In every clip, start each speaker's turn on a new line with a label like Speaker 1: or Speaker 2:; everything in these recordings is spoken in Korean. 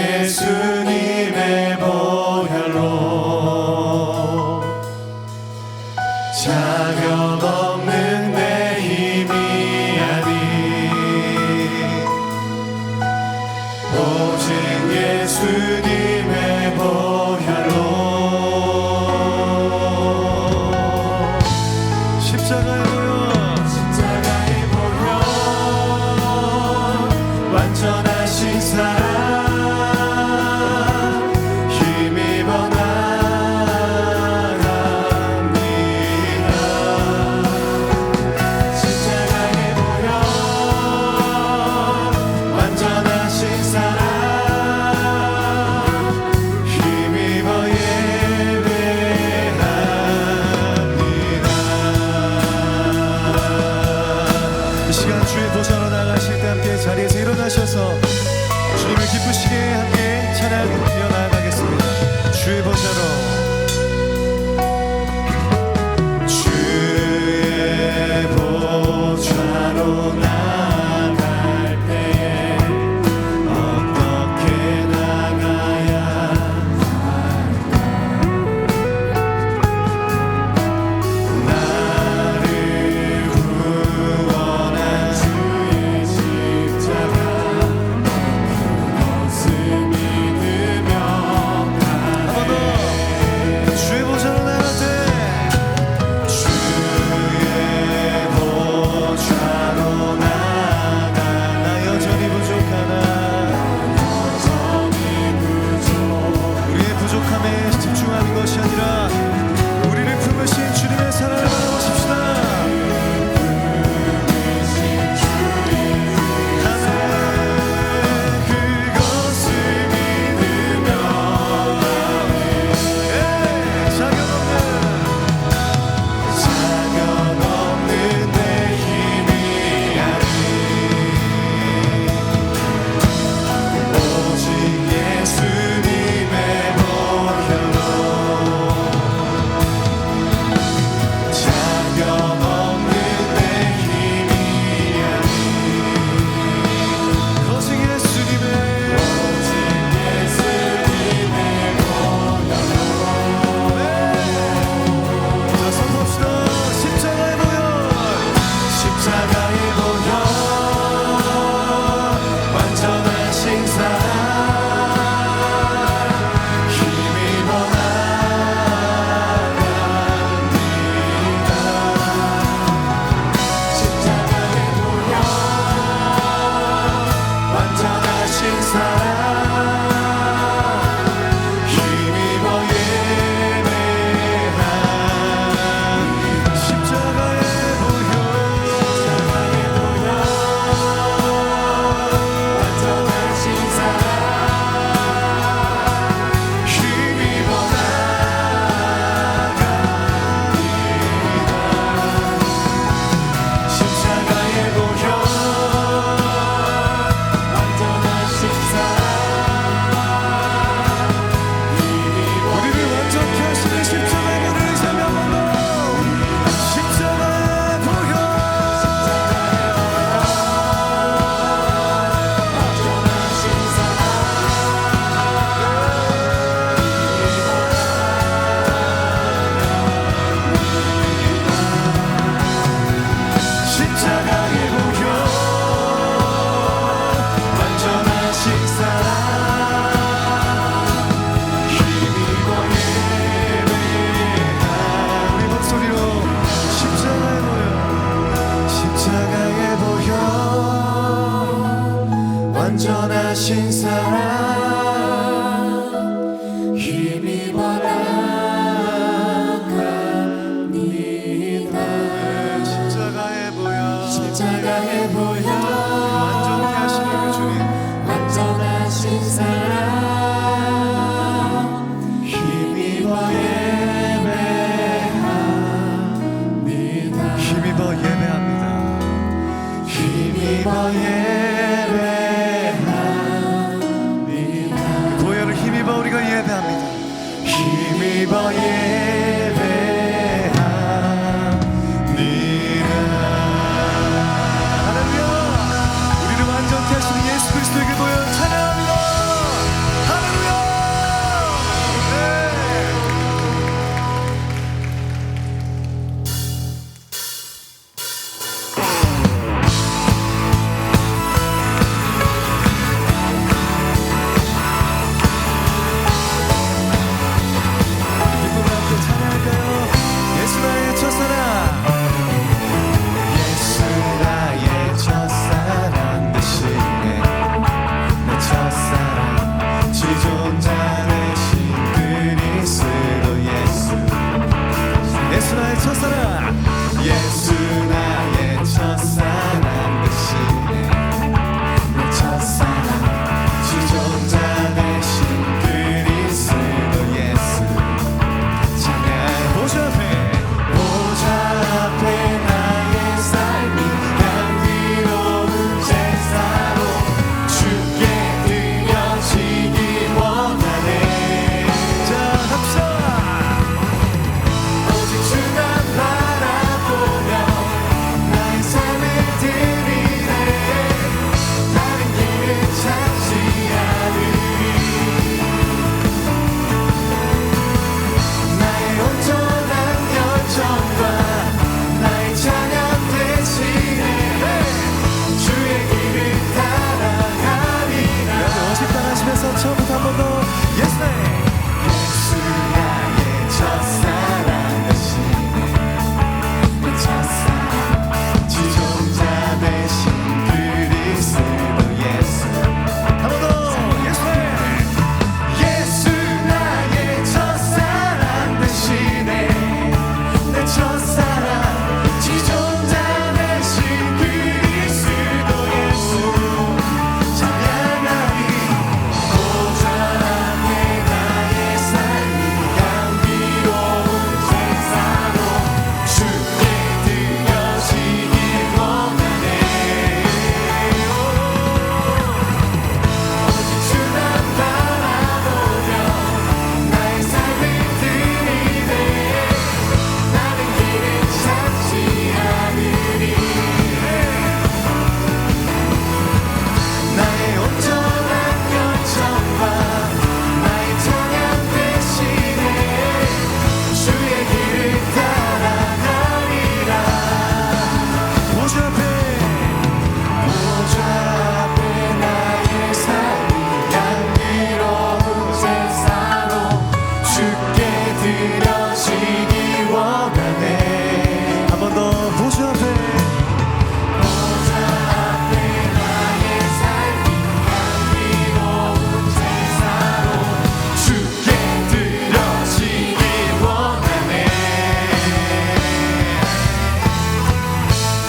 Speaker 1: 예수.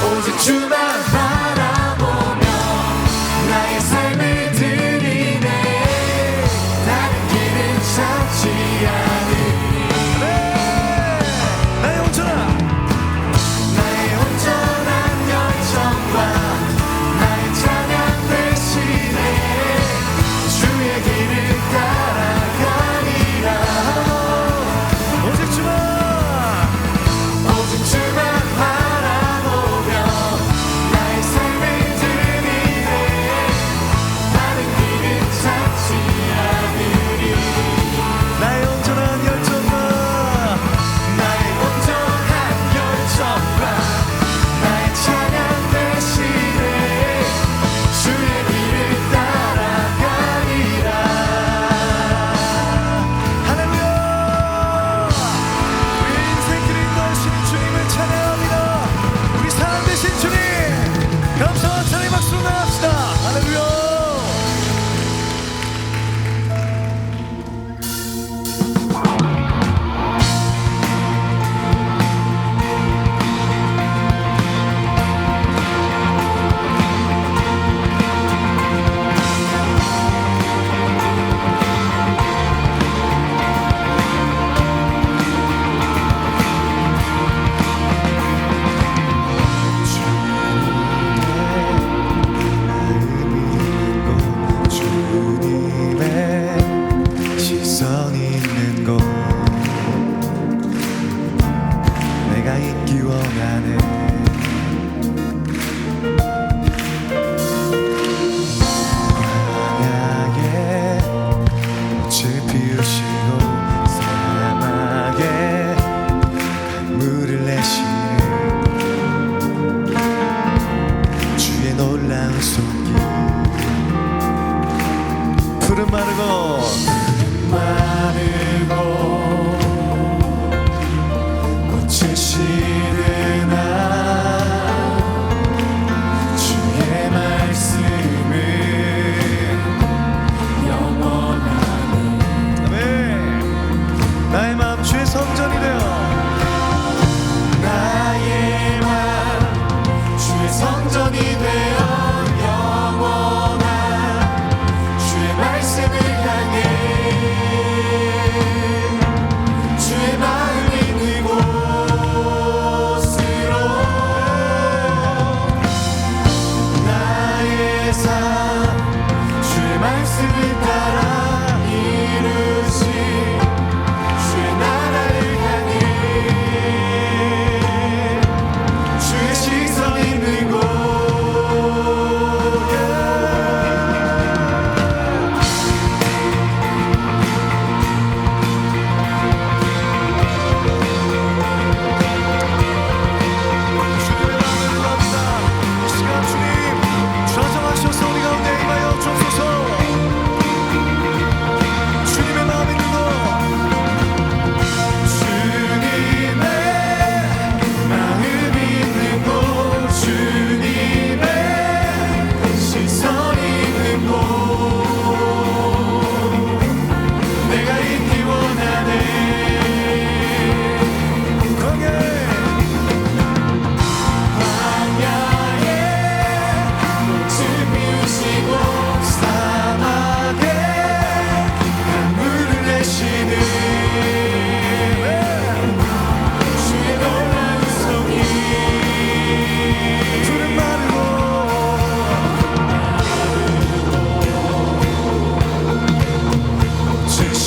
Speaker 1: Oh, it's a two-man.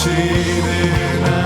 Speaker 1: 마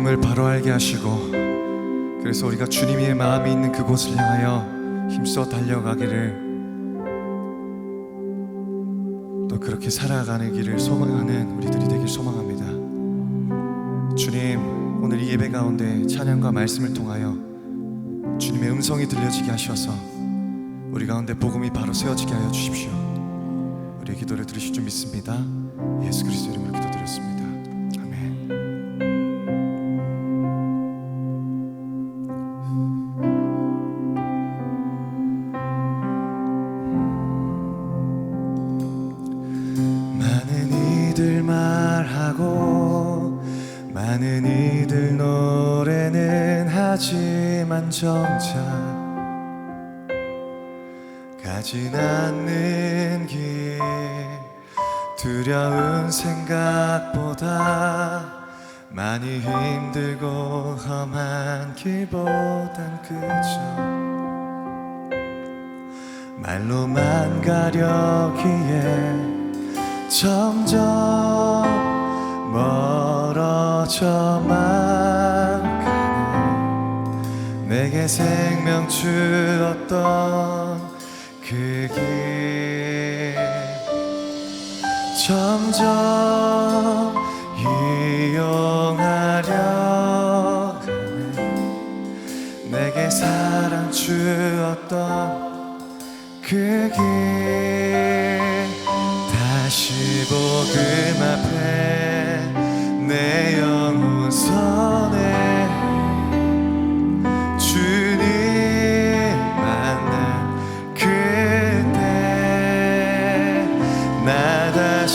Speaker 1: 복음을 바로 알게 하시고 그래서 우리가 주님의 마음이 있는 그곳을 향하여 힘써 달려가기를 또 그렇게 살아가는 길을 소망하는 우리들이 되길 소망합니다. 주님, 오늘 이 예배 가운데 찬양과 말씀을 통하여 주님의 음성이 들려지게 하셔서 우리 가운데 복음이 바로 세워지게 하여 주십시오. 우리의 기도를 들으실 줄 믿습니다. 예수 그리스도 이름으로 기도 않는 길 두려운 생각보다 많이 힘들고 험한 길보단 그저 말로만 가려기에 점점 멀어져만 가네 내게 생명 주었던 그길 점점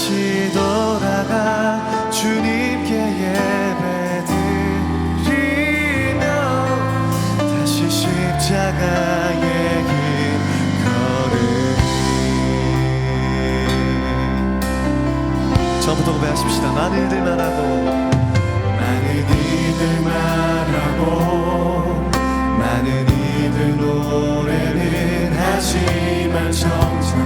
Speaker 1: 다시 돌아가 주님께 예배드리며 다시 십자가의 길 걸으리 처음부터 고백하십시다. 많은 이들 말하고 많은 이들 말하고 많은 이들 노래는 하지만 정작